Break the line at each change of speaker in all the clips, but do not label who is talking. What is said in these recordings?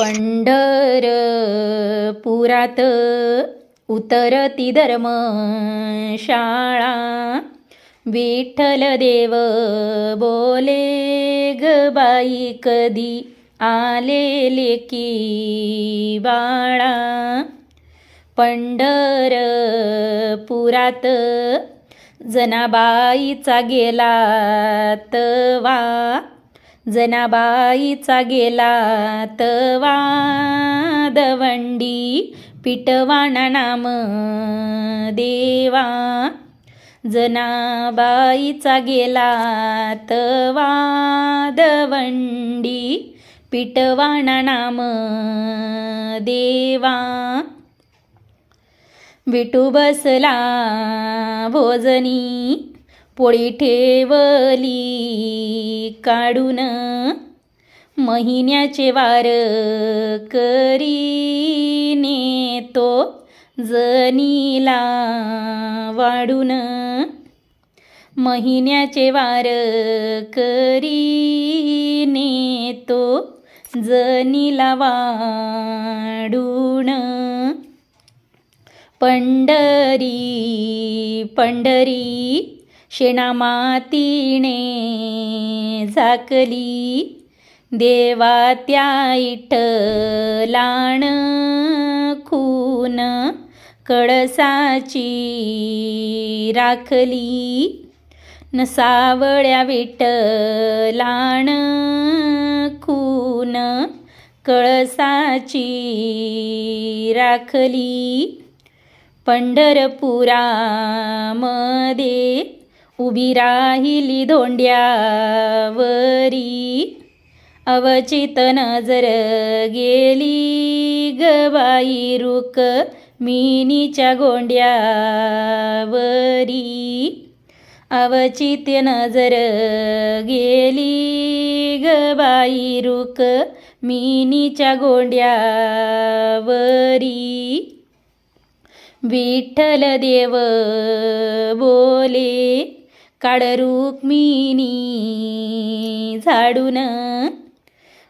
पंढर पुरात उतरती धर्म शाळा विठ्ठल देव बोले ग बाई कधी आलेले की बाळा. पंढर पुरात जनाबाईचा गेला तवा. जनाबाईचा गेला तवा दवंडी पिटवाणा नाम देवा. जनाबाईचा गेला तवा दवंडी पिटवाणा नाम देवा. विटू बसला भोजनी पोळी ठेवली काढून महिन्याचे वार करी नेतो जनीला वाढून महिन्याचे वार करी नेतो जनीला वाढून. पंढरी पंढरी शेणा झाकली देवा त्या इठलाण खून कळसाची राखली न सावळ्या विठलाण खून कळसाची राखली पंढरपुरामध्ये उभी राहिली धोंड्यावरी. अवचित नजर गेली गबाई रुक मिनीच्या गोंड्यावरी. अवचित नजर गेली गबाई रुक मिनीच्या गोंड्यावरी. विठ्ठल देव बोले काळ रुक्मिणी झाडून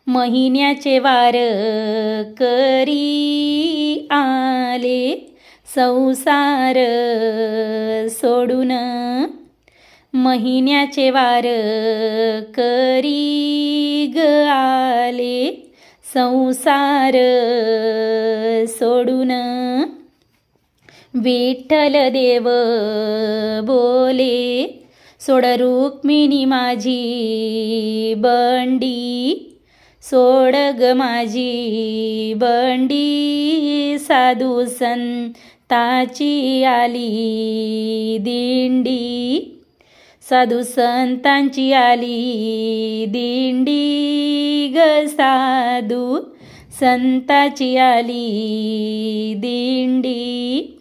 महिन्याचे वार करी आले. संसार सोडून महिन्याचे वार करी ग आले. संसार सोडून विठ्ठल देव बोले. सोड रुक्मिणी माझी बंडी. सोड ग माझी बंडी साधू संताची आली दिंडी. साधू संतांची आली दिंडी ग साधू संताची आली दिंडी.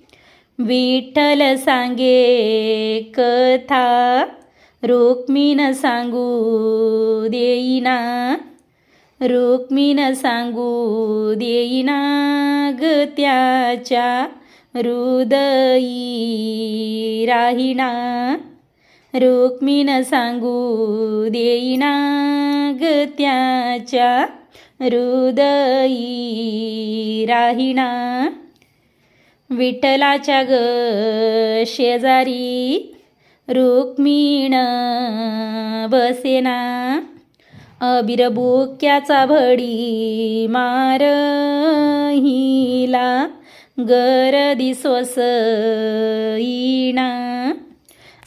विठ्ठल सांगे कथा रुक्मीन सांगू देईना रुक्मीन सांगू देईना ग त्याच्या हृदयी राहिना रुक्मीन सांगू देईना ग त्याच्या हृदयी राहिना. विठ्ठलाच्या ग शेजारी रुक्मिण बसेना. अबिरबुक्याचा भडी मार हिला गरदी सोसईना.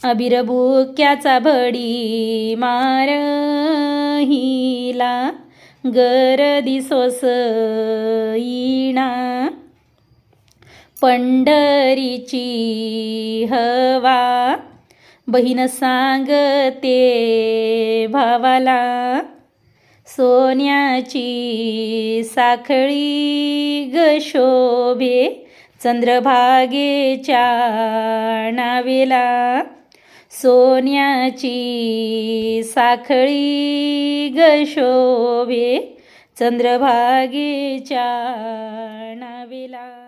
अबिर बुक्याचा भडी मार हिला गरदी इणा पंढरीची हवा. बहीण सांगते भावाला सोन्याची साखळी ग शोभे चंद्रभागेच्या नावेला. सोन्याची साखळी ग शोभे चंद्रभागेच्या नावेला.